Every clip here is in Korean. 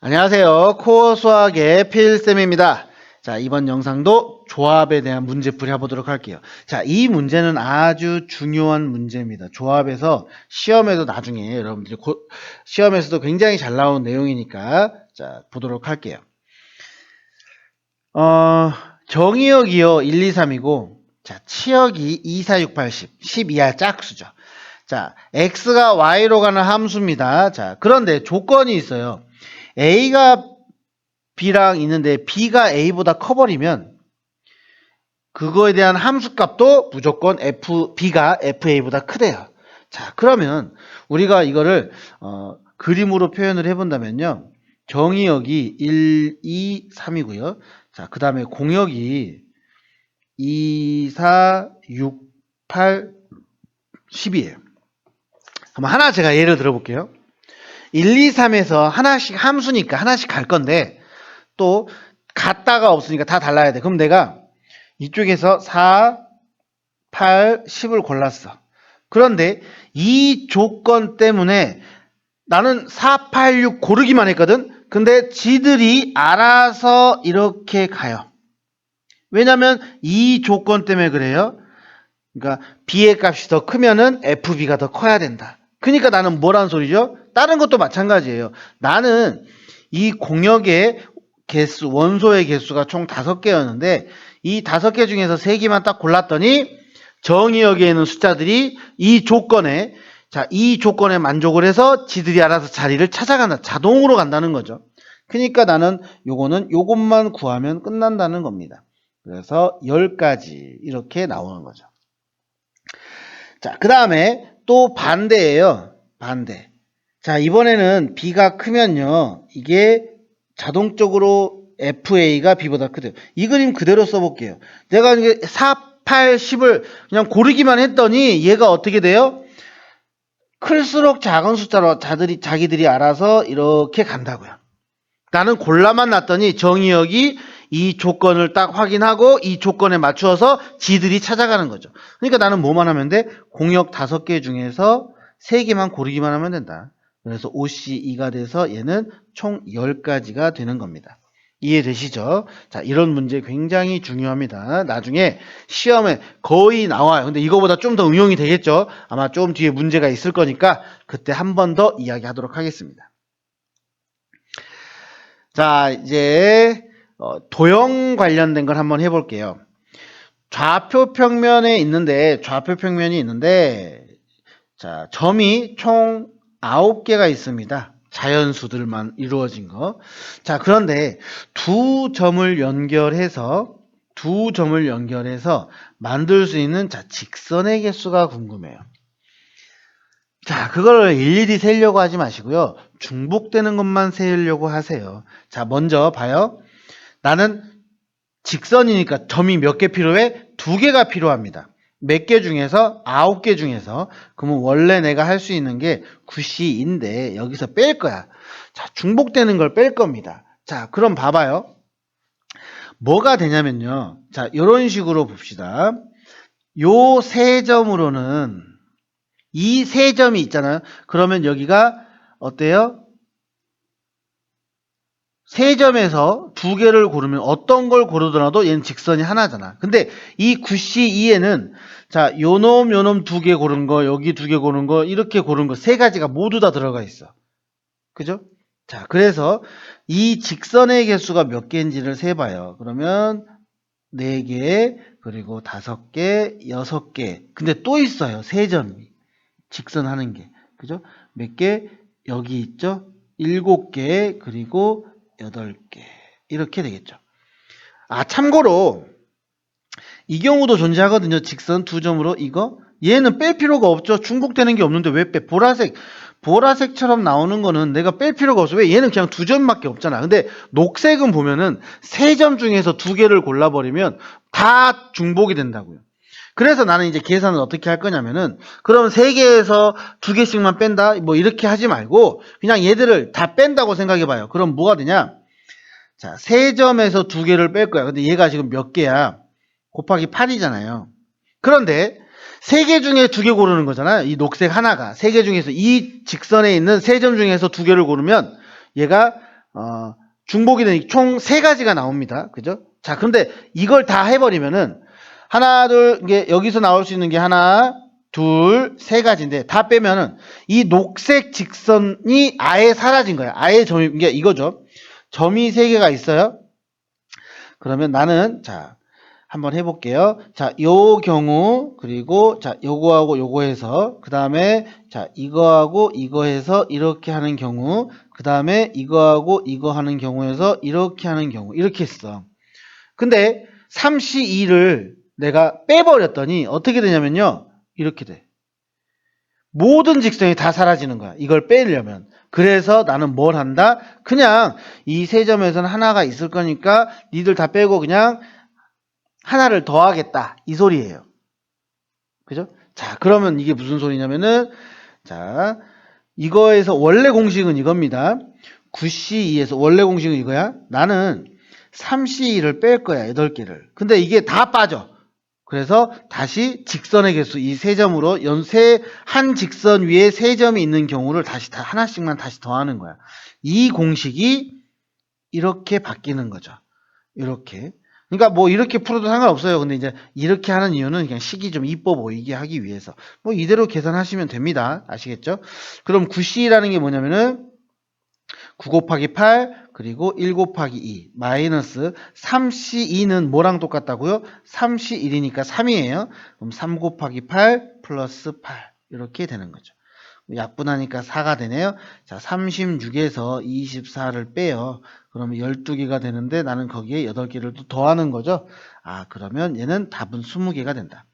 안녕하세요. 코어 수학의 필쌤입니다. 자, 이번 영상도 조합에 대한 문제풀이 해보도록 할게요. 자, 이 문제는 아주 중요한 문제입니다. 조합에서 시험에도 나중에 여러분들이 고- 시험에서도 굉장히 잘 나온 내용이니까 자, 보도록 할게요. 어, 정의역이요. 1, 2, 3이고 자, 치역이 2, 4, 6, 8, 10. 10 이하 짝수죠. 자, x가 y로 가는 함수입니다. 자, 그런데 조건이 있어요. A가 b랑 있는데 b가 a보다 커버리면 그거에 대한 함수값도 무조건 f b가 fa보다 크대요. 자, 그러면 우리가 이거를 어, 그림으로 표현을 해본다면요. 정의역이 1, 2, 3이고요. 자, 그 다음에 공역이 2, 4, 6, 8, 10이에요. 그럼 하나 제가 예를 들어볼게요. 1, 2, 3에서 하나씩 함수니까 하나씩 갈 건데 또 같다가 없으니까 다 달라야 돼. 그럼 내가 이쪽에서 4, 8, 10을 골랐어. 그런데 이 조건 때문에 나는 4, 8, 6 고르기만 했거든. 근데 지들이 알아서 이렇게 가요. 왜냐면 이 조건 때문에 그래요. 그러니까 b의 값이 더 크면은 fb가 더 커야 된다. 그러니까 나는 뭐란 소리죠? 다른 것도 마찬가지예요. 나는 이 공역의 개수, 원소의 개수가 총 다섯 개였는데 이 다섯 개 중에서 세 개만 딱 골랐더니 정의역에 있는 숫자들이 이 조건에 자, 이 조건에 만족을 해서 지들이 알아서 자리를 찾아간다. 자동으로 간다는 거죠. 그러니까 나는 요거는 요것만 구하면 끝난다는 겁니다. 그래서 10가지 이렇게 나오는 거죠. 자, 그 다음에 또 반대예요. 반대. 자, 이번에는 B가 크면요. 이게 자동적으로 FA가 B보다 크대요. 이 그림 그대로 써볼게요. 내가 이게 4, 8, 10을 그냥 고르기만 했더니 얘가 어떻게 돼요? 클수록 작은 숫자로 자들이, 자기들이 알아서 이렇게 간다고요. 나는 골라만 놨더니 정의역이 이 조건을 딱 확인하고 이 조건에 맞추어서 지들이 찾아가는 거죠. 그러니까 나는 뭐만 하면 돼? 공역 다섯 개 중에서 세 개만 고르기만 하면 된다. 그래서 OC2가 돼서 얘는 총 10가지가 되는 겁니다. 이해되시죠? 자, 이런 문제 굉장히 중요합니다. 나중에 시험에 거의 나와요. 근데 이거보다 좀 더 응용이 되겠죠? 아마 좀 뒤에 문제가 있을 거니까 그때 한 번 더 이야기하도록 하겠습니다. 자, 이제 어, 도형 관련된 걸 한번 해볼게요. 좌표 평면에 있는데 좌표 평면이 있는데 자 점이 총 9개가 있습니다. 자연수들만 이루어진 거. 자 그런데 두 점을 연결해서 두 점을 연결해서 만들 수 있는 자 직선의 개수가 궁금해요. 자, 그걸 일일이 세려고 하지 마시고요. 중복되는 것만 세려고 하세요. 자, 먼저 봐요. 나는 직선이니까 점이 몇 개 필요해? 두 개가 필요합니다. 몇 개 중에서? 아홉 개 중에서. 그러면 원래 내가 할 수 있는 게 9C인데 여기서 뺄 거야. 자, 중복되는 걸 뺄 겁니다. 자, 그럼 봐봐요. 뭐가 되냐면요. 자, 이런 식으로 봅시다. 요 세 점으로는 이 세 점이 있잖아요. 그러면 여기가 어때요? 세 점에서 두 개를 고르면 어떤 걸 고르더라도 얘는 직선이 하나잖아. 근데 이 9C2에는 자, 요놈 요놈 두 개 고른 거, 여기 두 개 고른 거, 이렇게 고른 거 세 가지가 모두 다 들어가 있어. 그죠? 자, 그래서 이 직선의 개수가 몇 개인지를 세 봐요. 그러면 네 개, 그리고 다섯 개, 여섯 개. 근데 또 있어요. 세 점이. 직선 하는 게. 그죠? 몇 개? 여기 있죠? 일곱 개, 그리고 여덟 개. 이렇게 되겠죠. 아, 참고로, 이 경우도 존재하거든요. 직선 두 점으로 이거. 얘는 뺄 필요가 없죠. 중복되는 게 없는데 왜 빼? 보라색, 보라색처럼 나오는 거는 내가 뺄 필요가 없어. 왜? 얘는 그냥 두 점밖에 없잖아. 근데 녹색은 보면은 세 점 중에서 두 개를 골라버리면 다 중복이 된다고요. 그래서 나는 이제 계산을 어떻게 할 거냐면은 그럼 세 개에서 두 개씩만 뺀다 뭐 이렇게 하지 말고 그냥 얘들을 다 뺀다고 생각해 봐요. 그럼 뭐가 되냐? 자, 세 점에서 두 개를 뺄 거야. 근데 얘가 지금 몇 개야? 곱하기 8이잖아요. 그런데 세 개 중에 두 개 고르는 거잖아요. 이 녹색 하나가 세 개 중에서 이 직선에 있는 세 점 중에서 두 개를 고르면 얘가 어, 중복이는 총세 가지가 나옵니다. 그죠? 자, 근데 이걸 다 해버리면은 하나, 둘, 이게 여기서 나올 수 있는 게 하나, 둘, 세 가지인데 다 빼면은 이 녹색 직선이 아예 사라진 거야. 아예 점이 이게 이거죠. 점이 세 개가 있어요. 그러면 나는 자 한번 해볼게요. 자, 요 경우 그리고 자 요거하고 요거 해서 그 다음에 자 이거하고 이거 해서 이렇게 하는 경우 그 다음에 이거하고 이거 하는 경우에서 이렇게 하는 경우 이렇게 했어. 근데 32를 내가 빼버렸더니 어떻게 되냐면요. 이렇게 돼. 모든 직선이 다 사라지는 거야. 이걸 빼려면. 그래서 나는 뭘 한다? 그냥 이 세 점에서는 하나가 있을 거니까 니들 다 빼고 그냥 하나를 더하겠다. 이 소리예요. 그죠? 자, 그러면 이게 무슨 소리냐면은 자, 이거에서 원래 공식은 이겁니다. 9C2에서 원래 공식은 이거야. 나는 3C2를 뺄 거야. 8개를. 근데 이게 다 빠져. 그래서 다시 직선의 개수 이 세 점으로 연세 한 직선 위에 세 점이 있는 경우를 다시 다 하나씩만 다시 더하는 거야. 이 공식이 이렇게 바뀌는 거죠. 이렇게. 그러니까 뭐 이렇게 풀어도 상관없어요. 근데 이제 이렇게 하는 이유는 그냥 식이 좀 이뻐 보이게 하기 위해서. 뭐 이대로 계산하시면 됩니다. 아시겠죠? 그럼 9C라는 게 뭐냐면은 9 곱하기 8 그리고 1 곱하기 2 마이너스 3C2는 뭐랑 똑같다고요? 3C1이니까 3이에요. 그럼 3 곱하기 8 플러스 8 이렇게 되는 거죠. 약분하니까 4가 되네요. 자, 36에서 24를 빼요. 그러면 12개가 되는데 나는 거기에 8개를 또 더하는 거죠. 아, 그러면 얘는 답은 20개가 된다.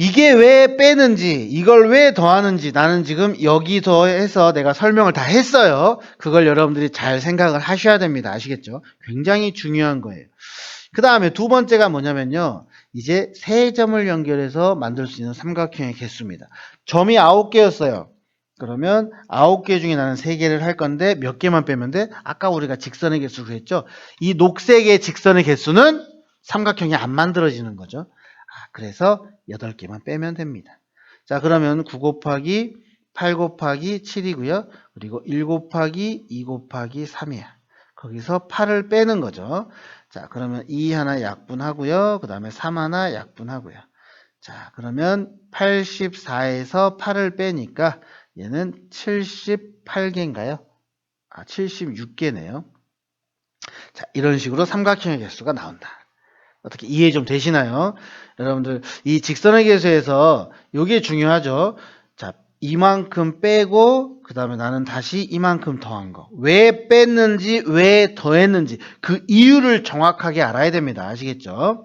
이게 왜 빼는지, 이걸 왜 더하는지 나는 지금 여기서 해서 내가 설명을 다 했어요. 그걸 여러분들이 잘 생각을 하셔야 됩니다. 아시겠죠? 굉장히 중요한 거예요. 그 다음에 두 번째가 뭐냐면요. 이제 세 점을 연결해서 만들 수 있는 삼각형의 개수입니다. 점이 9개였어요. 그러면 9개 중에 나는 3개를 할 건데 몇 개만 빼면 돼? 아까 우리가 직선의 개수 그랬죠? 이 녹색의 직선의 개수는 삼각형이 안 만들어지는 거죠. 아, 그래서 8개만 빼면 됩니다. 자, 그러면 9 곱하기 8 곱하기 7이고요. 그리고 1 곱하기 2 곱하기 3이야. 거기서 8을 빼는 거죠. 자, 그러면 2 하나 약분하고요. 그 다음에 3 하나 약분하고요. 자, 그러면 84에서 8을 빼니까 얘는 78개인가요? 아, 76개네요. 자, 이런 식으로 삼각형의 개수가 나온다. 어떻게 이해 좀 되시나요? 여러분들 이 직선의 개수에서 이게 중요하죠. 자, 이만큼 빼고 그 다음에 나는 다시 이만큼 더한 거. 왜 뺐는지 왜 더했는지 그 이유를 정확하게 알아야 됩니다. 아시겠죠?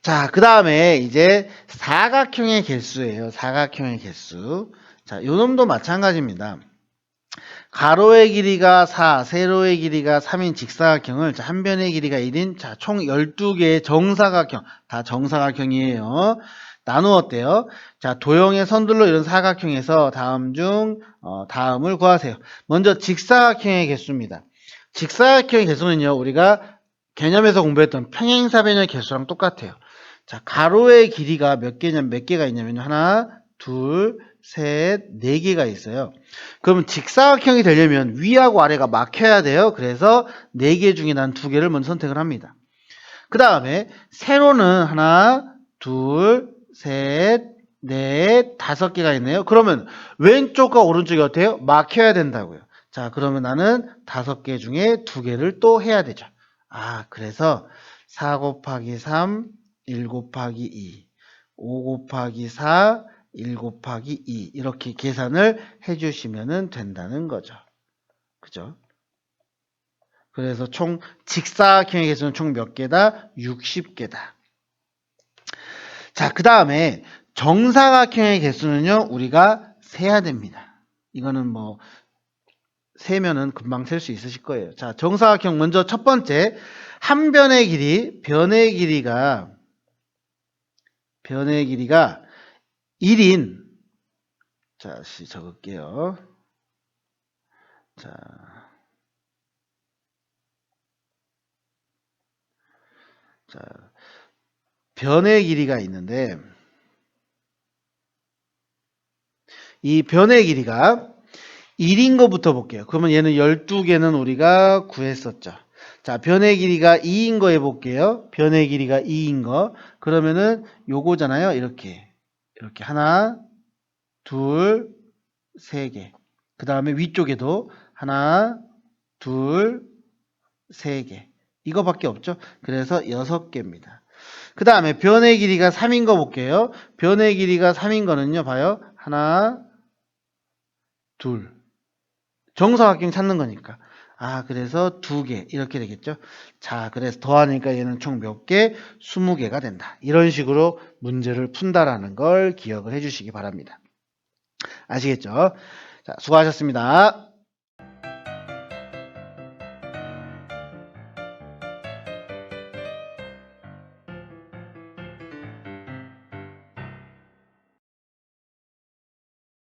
자, 그 다음에 이제 사각형의 개수예요. 사각형의 개수. 자, 요 놈도 마찬가지입니다. 가로의 길이가 4, 세로의 길이가 3인 직사각형을 자, 한 변의 길이가 1인 자, 총 12개의 정사각형, 다 정사각형이에요. 나누었대요. 자, 도형의 선들로 이런 사각형에서 다음 중 어, 다음을 구하세요. 먼저 직사각형의 개수입니다. 직사각형의 개수는요. 우리가 개념에서 공부했던 평행사변의 개수랑 똑같아요. 자, 가로의 길이가 몇 개냐면 몇 개가 있냐면 하나, 둘, 셋, 네 개가 있어요. 그러면 직사각형이 되려면 위하고 아래가 막혀야 돼요. 그래서 네 개 중에 난 두 개를 먼저 선택을 합니다. 그 다음에 세로는 하나, 둘, 셋, 넷, 다섯 개가 있네요. 그러면 왼쪽과 오른쪽이 어때요? 막혀야 된다고요. 자, 그러면 나는 다섯 개 중에 두 개를 또 해야 되죠. 아, 그래서 4 곱하기 3, 1 곱하기 2, 5 곱하기 4, 1 곱하기 2 이렇게 계산을 해주시면 된다는 거죠. 그죠? 그래서 총 직사각형의 개수는 총 몇 개다? 60개다. 자, 그 다음에 정사각형의 개수는요, 우리가 세야 됩니다. 이거는 뭐, 세면은 금방 셀 수 있으실 거예요. 자, 정사각형 먼저 첫 번째, 한 변의 길이, 변의 길이가, 변의 길이가 1인, 자, 다시 적을게요. 자, 자, 변의 길이가 있는데 이 변의 길이가 1인 거부터 볼게요. 그러면 얘는 12개는 우리가 구했었죠. 자, 변의 길이가 2인 거 해볼게요. 변의 길이가 2인 거. 그러면은 요거잖아요. 이렇게. 이렇게 하나, 둘, 세 개. 그 다음에 위쪽에도 하나, 둘, 세 개. 이거밖에 없죠. 그래서 여섯 개입니다. 그 다음에 변의 길이가 3인 거 볼게요. 변의 길이가 3인 거는요. 봐요. 하나, 둘. 정사각형 찾는 거니까. 아, 그래서 두 개. 이렇게 되겠죠. 자, 그래서 더하니까 얘는 총 몇 개? 20개가 된다. 이런 식으로 문제를 푼다라는 걸 기억을 해 주시기 바랍니다. 아시겠죠? 자, 수고하셨습니다.